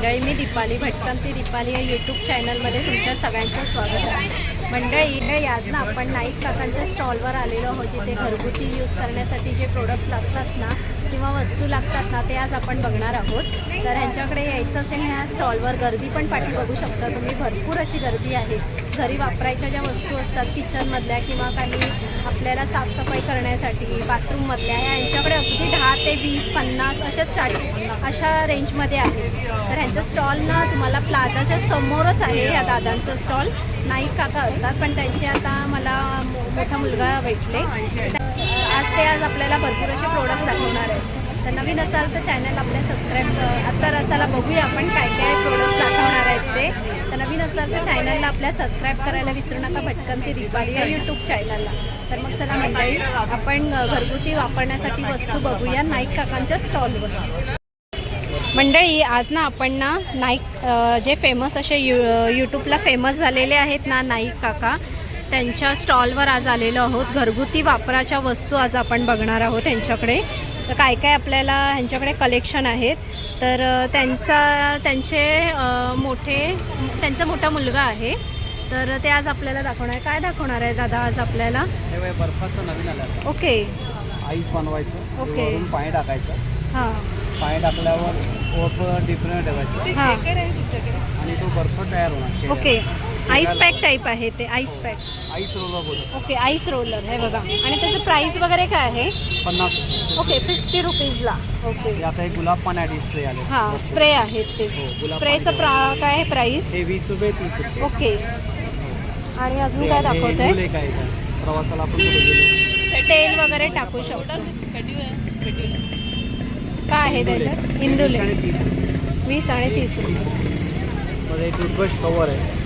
मंडळी मी दीपाली भटकंती. दीपाली या यूट्यूब चॅनलमध्ये तुमच्या सगळ्यांचं स्वागत आहे. मंडळी हे आज ना आपण नाईक काकांच्या स्टॉलवर आलेलो आहोत जिथे घरगुती यूज करण्यासाठी जे प्रोडक्ट्स लागतात ना किंवा वस्तू लागतात ना ते आज आपण बघणार आहोत. तर ह्यांच्याकडे यायचं असेल ह्या स्टॉलवर गर्दी पण पाठी बघू शकता तुम्ही. भरपूर अशी गर्दी आहे. घरी वापरायच्या ज्या वस्तू असतात किचनमधल्या किंवा काही आपल्याला साफसफाई करण्यासाठी बाथरूममधल्या ह्या यांच्याकडे अगदी दहा ते वीस पन्नास अशा स्टार्ट अशा रेंजमध्ये आहे. तर ह्यांचं स्टॉल ना तुम्हाला प्लाझाच्या समोरच आहे ह्या दादांचं स्टॉल नाईक काका असतात पण त्यांचे आता मला मोठा मुलगा भेटले. आज ते आज आपल्याला भरपूर असे प्रोडक्ट्स दाखवणार आहेत. तर नवीन असाल तर चॅनल आपल्या सबस्क्राईब तर असाला बघूया आपण काय काय प्रोडक्ट्स दाखवणार आहेत ते. तर नवीन असाल तर चॅनलला आपल्या सबस्क्राईब करायला विसरू नका. भटकन ते दिपाली या यूट्यूब चॅनलला तर मग चला मंडळी आपण घरगुती वापरण्यासाठी वस्तू बघूया नाईक काकांच्या स्टॉलवर मंडळी आज ना आपण ना नाईक जे फेमस असे यू यूट्यूबला फेमस झालेले आहेत ना नाईक काका त्यांच्या स्टॉलवर आज आलेलो आहोत. घरगुती वापराच्या वस्तू आज आपण बघणार आहोत त्यांच्याकडे. तर काय काय आपल्याला ह्यांच्याकडे कलेक्शन आहेत. तर त्यांचा त्यांचे मोठे त्यांचा मोठा मुलगा आहे. तर ते आज आपल्याला दाखवणार आहे. काय दाखवणार आहे दादा आज आपल्याला? बर्फाचं नवीन आलं. ओके. आईस बनवायचं. ओके. पाणी टाकायचं. हां. पाणी टाकल्यावर ओप डिफरंट ठेवायचं हां आणि तो बर्फ तयार होणार. ओके. आईस पॅक टाईप आहे ते आईस पॅक आईस रोलर बोलत. ओके आईस रोलर हे बघा. आणि त्याचं प्राइस वगैरे काय आहे? पन्नास रुपये. ओके फिफ्टी रुपीजला ओके. हे आता हे गुलाब पाणी ॲडिस स्प्रे आले. हां स्प्रे आहेत ते. हो, गुलाब स्प्रेचं पाणी प्रा काय आहे प्राइस हे वीस रुपये तीस रुपये. ओके. आणि अजून हे- काय हे इथं. प्रवासाला आपण कुठे गेलो? तेल वगैरे टाकू शकतो. काय आहे त्याच्यात? इंदुले वीस आणि तीस रुपये. टूथब्रश कवर आहे.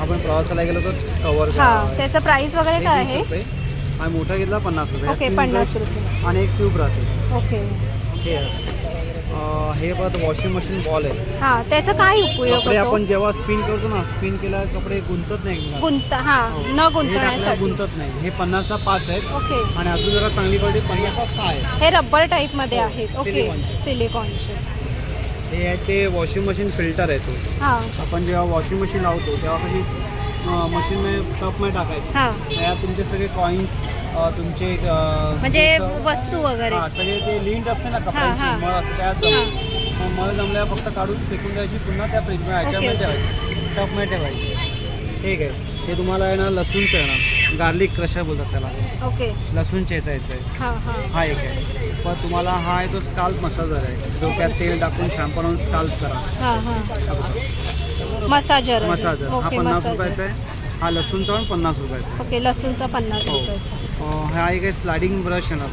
आपण प्रवासाला गेलो तर कवर हां त्याचं प्राइस वगैरे काय आहे? आणि मोठा घेतला पन्नास रुपये. ओके पन्नास रुपये. आणि एक ट्यूब राहते. ओके. हे परत वॉशिंग मशीन बॉल आहे. हां त्याचा काय उपयोग कपडे होतो. आपण जेव्हा स्पिन करतो ना स्पिन केल्यावर कपडे गुंतत नाही एकमेकात. गुंत हां हो. न हे टाकल्यावर गुंतण्यासाठी. गुंतत नाही. हे पन्नासचा पाच आहेत. ओके. आणि अजून जरा चांगली क्वालिटी पन्नासचा सहा आहे. हे रबर टाईपमध्ये हो, आहेत. ओके. सिलिकॉनचे. सिलिकॉनचे हे आहे ते वॉशिंग मशीन फिल्टर आहे तो. हां. आपण जेव्हा वॉशिंग मशीन लावतो तेव्हा कधी मशीन टपमध्ये टाकायचं. हां. त्यात तुमचे सगळे कॉईन्स तुमचे अं, म्हणजे वस्तू वगैरे. हा सगळे ते लिंट असते ना हा. कपड्यांची मळ असते त्यात. मग मळ जमल्यावर फक्त काढून फेकून द्यायची पुन्हा त्या फ्रीज ह्याच्यामध्ये ओके. ठेवायची. टपमध्ये ठेवायची. ठीक आहे. हे तुम्हाला ना लसूणचं ना गार्लिक क्रशर बोलतात त्याला. ओके. लसूण चेचायचं आहे. हां हां. हा एक आहे. पण तुम्हाला हा आहे तो स्काल्प मसाजर आहे डोक्यात तेल टाकून शॅम्पू लावून स्काल्प करा. हां हां. मसाजर. आहे. मसाजर. हा ओके पन्नास मसाजर. रुपयाचा आहे. हा लसूणचा पण पन्नास रुपयाचा आहे. ओके लसूणचा पन्नास हो. रुपयाचा अं, हा एक आहे स्लायडिंग ब्रश आहे ना?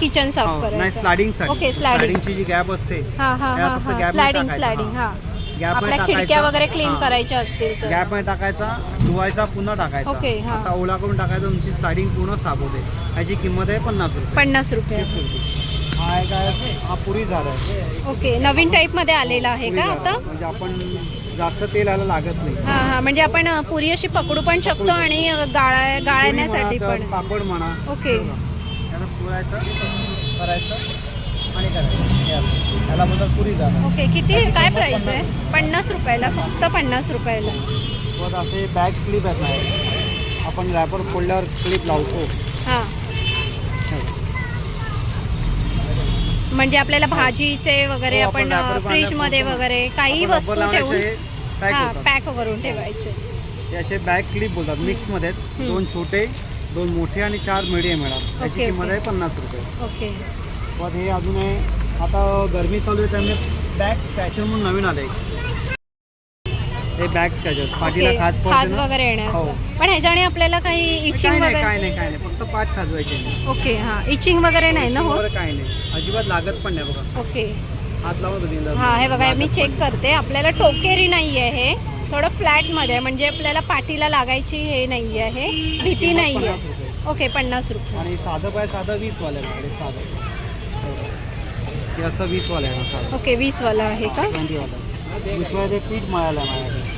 किचन साफ हो, नाही करायचं. स्लायडिंगसाठी ओके स्लायडिंग स्लायडिंगची जी गॅप असते हां हां त्याला हां फक्त हां gap मध्ये स्लायडिंग टाकायचं, स्लायडिंग हां. गॅप आपल्या खिडक्या वगैरे क्लीन करायच्या असतील तर. गॅपमध्ये टाकायचा धुवायचा पुन्हा टाकायचा. ओके, हा. असा ओला करून टाकायचा तुमची स्लायडिंग पूर्ण साफ होते. ह्याची किंमत आहे पन्नास रुपये. पन्नास रुपये. हा आहे काय हा पुरी झाड आहे. ओके नवीन टाईपमध्ये आलेला आहे पुरी का झाड आता. म्हणजे आपण जास्त तेल यायला लागत नाही. हां हां म्हणजे आपण अ, पुरी अशी पकडू पण शकतो आणि अ, गाळा पुरी गाळण्यासाठी पण. पापड म्हणा ओके. त्याला पुरायचं करायचं आणि करायचं. हे असं. त्याला बोलतात पुरी झाड ओके किती काय प्राइस आहे? पन्नास रुपयाला फक्त पन्नास रुपयाला. परत असे बॅग क्लिप आहेत ना. आपण रॅपर फोल्डर क्लिप लावतो. हां. म्हणजे आपल्याला भाजीचे वगैरे हो, आपण आपण फ्रीजमध्ये वगैरे काही वस्तू ठेवून हे हां. पॅक करून ठेवायचे. हे. असे बॅग क्लिप बोलतात मिक्समध्ये. दोन छोटे दोन मोठे आणि चार मिडियम मिळतात त्याची किंमत. आहे पन्नास रुपये. ओके. पण हे अजून आहे आता गरमी चालू आहे त्यामुळे बॅग स्कॅचर म्हणून नवीन आले हे बॅग स्कॅचर पाठीला ओके. खाज खाज पडते ना. वगैरे येण्यास हो. पण ह्याच्याने आपल्याला काही काय इचिंग नाही काय वगैरे नाही काय नाही. फक्त पाठ खाजवायचे नाही. ओके हां. इचिंग वगैरे नाही ना हो काय नाही. अजिबात लागत पण नाही बघा. ओके. हात हा हे बघा लागत मी पण चेक करते. आपल्याला टोकेरी नाही आहे हे. थोडं फ्लॅटमध्ये आहे म्हणजे आपल्याला पाठीला लागायची हे नाही आहे भीती नाही पन्नास आहे रुपये. ओके पन्नास रुपये. आणि साधं पाय साधं वीस वाले आहे साधं. हे असं वीस वाला आहे ना साधं. ओके वीस वाला आहे का? ट्वेंटी वाला दुसऱ्या ते पीठ मळायला आहे माझ्याकडे.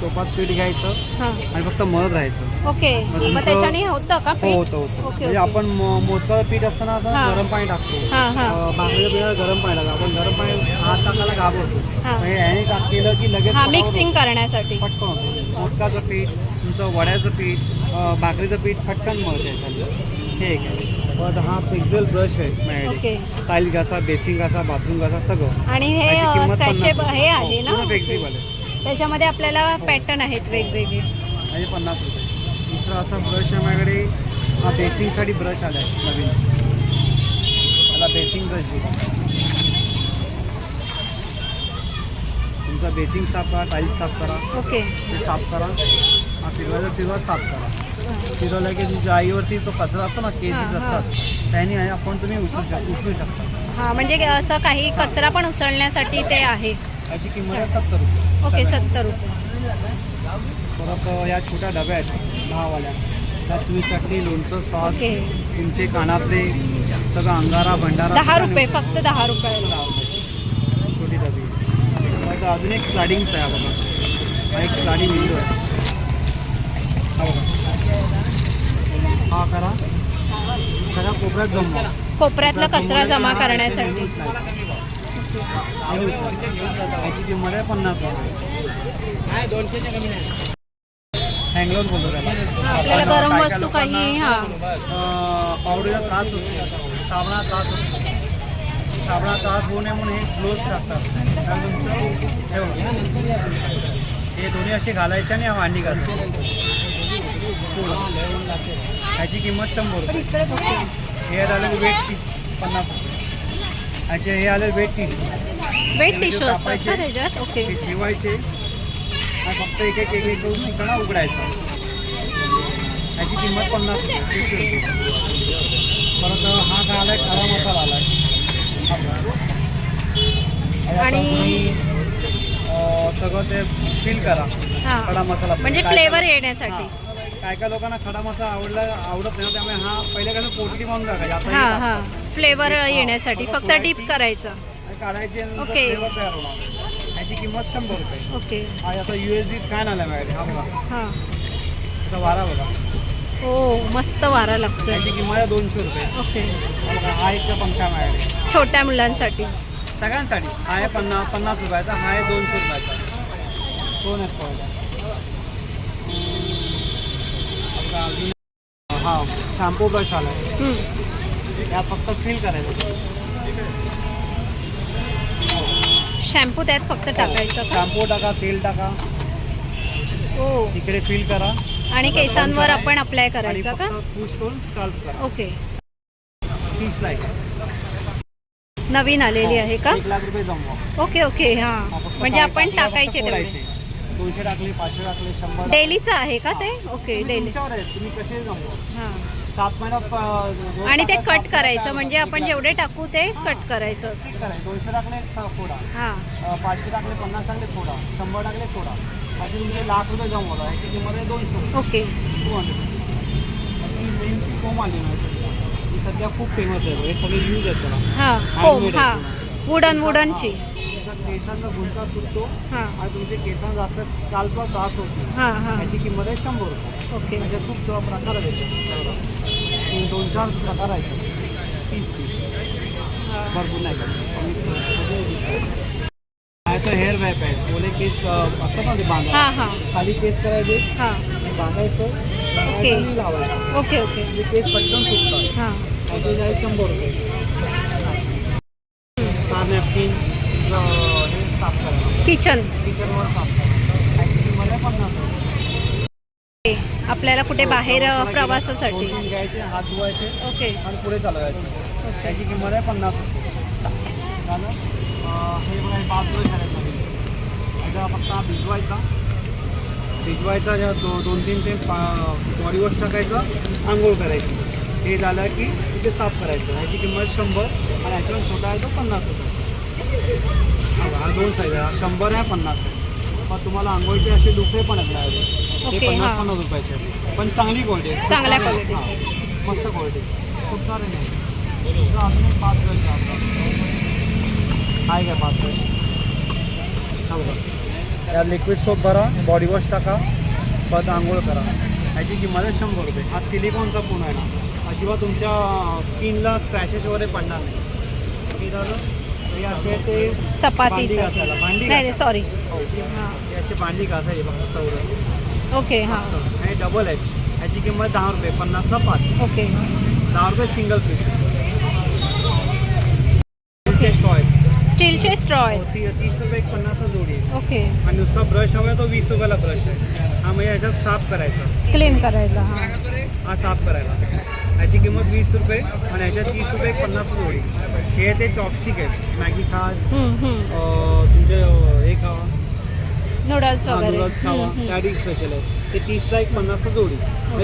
टोपात पीठ घ्यायचं हां. आणि फक्त मळत राहायचं. ओके. मग त्याच्याने होतं का हो पीठ होतं होतं. ओके म्हणजे ओके. आपण म- पीठ असताना असं हा. गरम पाणी टाकतो. हां हां. अं, भाकरीच्या पिठाला गरम पाणी टाकतो. आपण गरम पाणी हात टाकायला घाबरतो. हा. हे ह्याने काय केलं की लगेच हा पटापट मिक्सिंग करण्यासाठी. पटकन होतं. मोदकाचं पीठ तुमचं वड्याचं पीठ अं, भाकरीचं पीठ पटकन मळते याच्यात हे एक आहे. परत हा पिक्झल ब्रश आहे माझ्याकडे ओके. टाईल घासा बेसिंग घासा बाथरूम घासा सगळं. आणि हे याची किंमत स्ट्रॅचेबल पन्नास हे रुपये. आहे हो, ना? पूर्ण आहे. त्याच्यामध्ये आपल्याला पॅटर्न आहेत वेगवेगळे. म्हणजे पन्नास रुपये. दुसरा असा ब्रश आहे माझ्याकडे. हा बेसिंगसाठी ब्रश आला आहे नवीन. त्याला बेसिंग ब्रश देतो तुमचा बेसिंग साफ करा टाईल्स साफ करा. ओके ते साफ करा. हा फिरवायचा फिरवा साफ करा. फिरवला की तुमच्या आईवरती तो कचरा असतो ना हां. असतात त्याने आपण तुम्ही उचलू शक उचलू शकता. हा म्हणजे असं काही कचरा पण उचलण्यासाठी ते आहे. याची किंमत आहे सत्तर रुपये. ओके सत्तर रुपये. परत या छोट्या डब्या आहेत दहावाल्या त्यात तुम्ही चटणी लोणचं सॉस ओके. तुमचे कानातले सगळं अंगारा भंडारा दहा सगळं रुपये फक्त दहा रुपये. दहा रुपये. छोटी डबी. अजून एक स्लायडिंगचं आहे हा बघा. हा एक स्लायडिंग विंडो आहे. हा बघा. हा करा. सगळ्या कोपऱ्यात जमवा कोपऱ्यातला कचरा जमा करण्यासाठी. याची किंमत आहे पन्नास रुपये हँगलोर बोलतो त्याला. हा, आपल्याला गरम काय काय वस्तू काही लोकांना, हा. अं, पावडरीचा त्रास होतो. साबणा त्रास होतो. साबणा त्रास होऊ नये म्हणून हे ग्लोव्स टाकतात कारण तुमचं हे बघा. हे दोन्ही असे घालायचे आणि हा मांडी घालायची ह्याची किंमत शंभर रुपये. हे आलं वेट तीस पन्नास ह्याचे हे आले वेट तीस वेट टिश्यू असतात का त्याच्यात? ओके ते ठेवायचे. आणि फक्त एक एक एक एक करून ठिकाणा उघडायचं. ह्याची किंमत पन्नास रुपये. परत हा काय आलाय खरा मसाला आलाय. आणि आता आणि- तुम्ही, अं, सगळं ते फिल करा. हा. खडा मसाला म्हणजे काय- फ्लेवर येण्यासाठी. हा. काय काय लोकांना खडा मसाला आवडला आवडत नाही त्यामुळे हा पहिले कसं पोटली म्हणून टाकायचे. आता हे हा. हा. फ्लेवर येण्यासाठी फक्त डीप करायचं. आणि काढायची आणि ओके. ह्याची किंमत शंभर रुपये. ओके. हा आता यू एस बी फॅन आला माझ्याकडे हा बघा. हा. त्याचा वारा बघा. हो मस्त वारा लागतोय. त्याची किंमत आहे दोनशे रुपये. ओके. हा बघा हा एक पंखा माझ्याकडे छोट्या मुलांसाठी. सगळ्यांसाठी. हा आहे पन्नास पन्नास रुपयाचा हा आहे दोनशे रुपयाचा. पॉईंट आता अजून हा शॅम्पू ब्रश आला आहे हम्म. यात फक्त फिल करायचं. शॅम्पू त्यात फक्त टाकायचं का? शॅम्पू टाका तेल टाका. हो. इकडे फिल करा. आणि केसांवर आपण अप्लाय करायचं का? करा. ओके तीस नवीन आलेली आहे का? ओके ओके हा. हा, म्हणजे आपण टाकायचे तेवढे. दोनशे टाकले पाचशे टाकले शंभर डेलीचं आहे का ते? Okay daily. तुम्ही कसे जमवा? हां. सात महिन्यात आणि ते कट करायचं म्हणजे आपण जेवढे टाकू ते कट करायचं. दोनशे टाकले फोडा हां. पाचशे टाकले पन्नास टाकले फोडा शंभर टाकले फोडा असे तुमचे लाख रुपये जमवला ह्याची किंमत आहे दोनशे. ओके. Two hundred. कोम आली ही सध्या खूप फेमस आहे हे सगळे यूज आहेत त्याला. हां हो. हां वुडन वुडनची केसांचा गुंता सुटतो. हां. आणि तुमचे केसांना जास्त स्काल्पला त्रास होतो. हां हां. ह्याची किंमत आहे शंभर रुपये. ओके. म्हणजे खूप प्रकार आहेत त्याचे. तीन दोन चार तीस तीस भरपूर नाही तो हेअर वॅप आहे. ओले केस अ, असतात ना ते बांधा हाँ हाँ. खाली केस करायचे हाँ. बांधायचं ओके. लावायचं. Okay okay. केस पटकन सुटतात हाँ. त्याचे आहे शंभर रुपये. नॅपकिन हे साफ़ किचन. किचनवर साफ़ आपल्याला कुठे बाहेर अ, दोन प्रवासासाठी. घ्यायचे हात धुवायचे ओके. आणि पुढे चालवायचे. त्याची किंमत आहे पन्नास रुपये. हे हे फक्त हा भिजवायचा. भिजवायचा ज्या दो दोन तीन ते बॉडी वॉश टाकायचं आंघोळ करायची. हे झालं की इथे साफ करायचं. ह्याची किंमत शंभर आणि ह्याच्यावर छोटा आहे तो पन्नास रुपये. हा हा दोन साईज आहे. हा शंभर आहे पन्नास आहे. मग तुम्हाला आंघोळचे असे दुसरे पण आहेत माझ्याकडे. ओके, ते पन्नास हां. पन्नास रुपयाचे. पण चांगली क्वालिटी आहे. चांगल्या हां, quality. मस्त क्वालिटी खूप सारे नाही. तुझं अजून एक पाच वर्ष आहे काय पाच वर्ष हा बघा. या लिक्विड सोप भरा बॉडी वॉश टाका. परत आंघोळ करा. ह्याची किंमत आहे शंभर रुपये. हा सिलिकॉनचा पूर्ण आहे ना. अजिबात तुमच्या स्किनला स्क्रॅचेस वगैरे पडणार नाही. हे झालं हे असे ते चपाती भांडी घासायला. भांडी नाही सॉरी हो. हे असे भांडी घासायचे बघा चौरस ओके हाँ. हे डबल आहे ह्याची किंमत दहा रुपये पन्नासला पाच. ओके दहा रुपये सिंगल पीस स्टीलचे स्ट्रॉ तीस रुपये एक पन्नासला जोडी आहे. ओके आणि नुसता ब्रश हवा तो वीस रुपयाला ब्रश आहे. हा म्हणजे ह्याच्यात साफ़ करायचा. क्लीन करायला हाँ. हा साफ़ करायला. ह्याची किंमत वीस रुपये आणि ह्याच्यात तीस रुपये एक पन्नास जोडी. हे ते चॉपस्टिक आहेत. मॅगी हम्म, हम्म. अं, हे नूडल्स वगैरे. नूडल्स खावा. हम्म, हम्म. त्यासाठी स्पेशल आहे ते तीसला एक पन्नासला जोडी.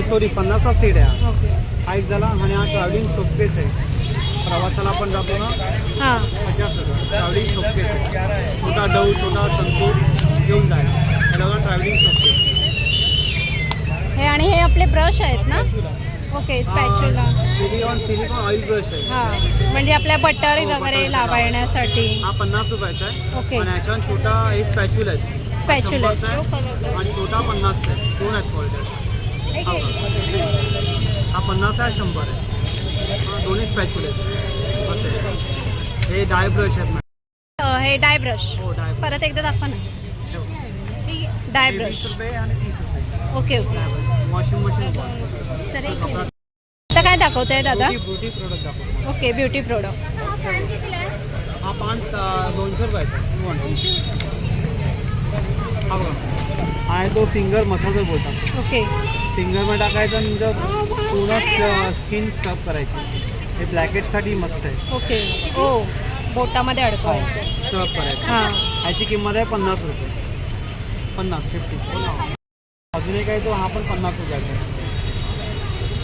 सॉरी पन्नासचा सेट आहे. हा. ओके. हा एक झाला आणि हा ट्रॅव्हलिंग सोपकेस आहे. प्रवासाला आपण जातो ना? हां. पचास ट्रॅव्हलिंग सोपकेस आहे. छोटा डऊ छोटा संतूर घेऊन जायला त्याला ट्रॅव्हलिंग सोपकेस हे आणि हे आपले ब्रश आहेत ना? Okay spatula silicone silicone oil brush आहे. हां म्हणजे आपल्या बटर हो, वगैरे हा पन्नास रुपयाचा आहे. ओके. आणि ह्याच्यात छोटा हे स्पॅच्युल आहे. शंभरचा आहे आणि छोटा पन्नासचा आहे. दोन आहेत क्वालिटी हा पन्नास आहे शंभर आहे. दोन्ही स्पॅच्युल आहेत. आहे. हे डाय ब्रश आहेत हे डाय ब्रश हो परत एकदा दाखवा ना. डाय ब्रश रुपये आणि तीस रुपये. ओके ओके वॉशिंग मशीन आता काय दाखवते दादा? ब्युटी प्रोडक्ट दाखव ओके ब्युटी प्रोडक्ट हा पाच अं, दोनशे रुपयाचा. आहे. हा बघा. हा आहे तो फिंगर मसाजर बोलतात. ओके फिंगरमध्ये टाकायचं आणि नंतर पूर्ण स्किन स्क्रब करायची. हे ब्लॅकेटसाठी मस्त आहे. ओके ओ बोटामध्ये अडकवायचं. स्क्रब करायचं. हां. ह्याची किंमत आहे पन्नास रुपये. पन्नास फिफ्टी अजून एक आहे तो हा पण पन्नास रुपयाचा आहे.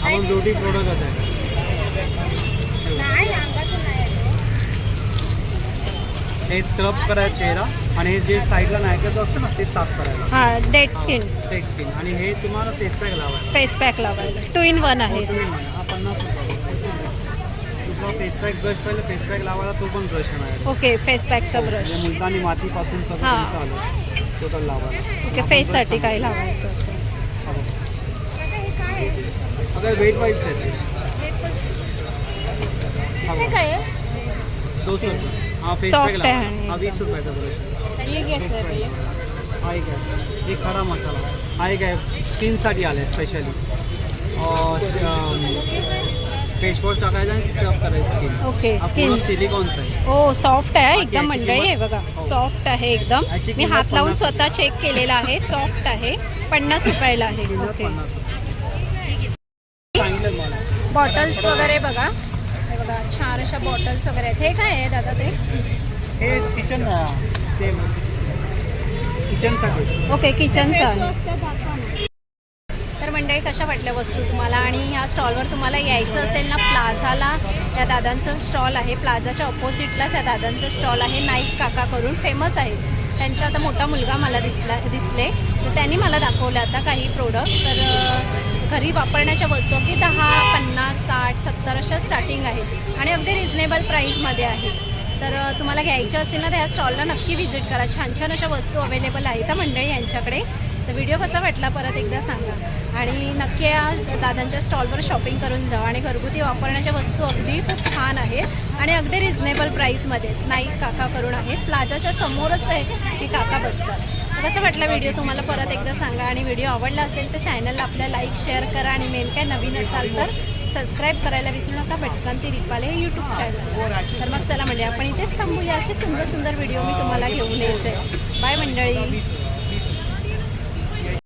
हा पण ब्युटी प्रोडक्टच आहे. हे स्क्रब करायचं चेहरा आणि हे जे साईडला नायकाचं असतं ना ते साफ करायला. हां डेड स्किन टेक स्किन आणि हे तुम्हाला फेस पॅक लावायला. फेस पॅक लावायला. टू इन वन आहे. तुम्ही म्हणा, हा पन्नास रुपये दुसरा फेस पॅक ब्रश पाहिजे फेस पॅक लावायला तो पण ब्रश आहे. ओके फेस पॅकचा ब्रश म्हणजे मुलतानी मातीपासून सगळं हा. तुमचं आलं. लावायला. ओके फेससाठी काय लावायचं असेल अगर वेट वाईज आहे हा। बघा. काय दोनशे रुपये हा फेस Soft पॅक आहे लावा आणि हा वीस रुपयाचा ब्रश हा। एक आहे हे खडा मसाला। हा एक आहे स्किनसाठी आलं आहे स्पेशली फेसवॉश टाकायचा आणि स्क्रब करायचं स्किन ओके हा स्किन पूर्ण सिलिकॉनचा आहे हो सॉफ्ट आहे बाकी एकदम याची मंडळी आहे किंमत- बघा। हो. सॉफ्ट आहे एकदम। याची मी किंमत हात लावून पन्नास स्वतः चेक केलेला आहे. सॉफ्ट आहे पन्नास रुपयाला आहे. किंमत ओके पन्नास रुपये सांगितलं मला बॉटल्स वगैरे बघा. हे बघा छान अशा बॉटल्स वगैरे आहेत. हे काय आहे दादा ते? हे किचन ते किचनसाठी ओके किचनचं तर मंडळी कशा वाटल्या वस्तू तुम्हाला? आणि ह्या स्टॉलवर तुम्हाला यायचं असेल ना प्लाझाला या दादांचं स्टॉल आहे. प्लाझाच्या ऑपोजिटलाच या दादांचं स्टॉल आहे. नाईक काका करून फेमस आहे. त्यांचा आता मोठा मुलगा मला दिसला दिसले. तर त्यांनी मला दाखवलं आता काही प्रोडक्ट तर घरी वापरण्याच्या वस्तू अगदी दहा पन्नास साठ सत्तर अशा स्टार्टिंग आहेत आणि अगदी रिजनेबल प्राईसमध्ये आहेत. तर तुम्हाला घ्यायच्या असतील ना तर या स्टॉलला नक्की व्हिजिट करा. छान छान अशा वस्तू अवेलेबल आहेत त्या मंडळी यांच्याकडे. तर व्हिडिओ कसा वाटला परत एकदा सांगा. आणि नक्की या दादांच्या स्टॉलवर शॉपिंग करून जा आणि घरगुती वापरण्याच्या वस्तू अगदी खूप छान आहेत आणि अगदी रिजनेबल प्राईसमध्ये नाईक काका करून आहेत. प्लाझाच्या समोरच ते हे काका बसतात. कसं वाटला व्हिडिओ तुम्हाला परत एकदा सांगा. आणि व्हिडिओ आवडला असेल तर चॅनलला आपल्या लाईक शेअर करा. आणि मेन काय नवीन असाल तर सबस्क्राईब करायला विसरू नका. भटकन ती रिपाले हे यूट्यूब चॅनल तर मग चला म्हणजे आपण इथेच थांबूया. असे सुंदर सुंदर व्हिडिओ मी तुम्हाला घेऊन यायचे बाय मंडळी.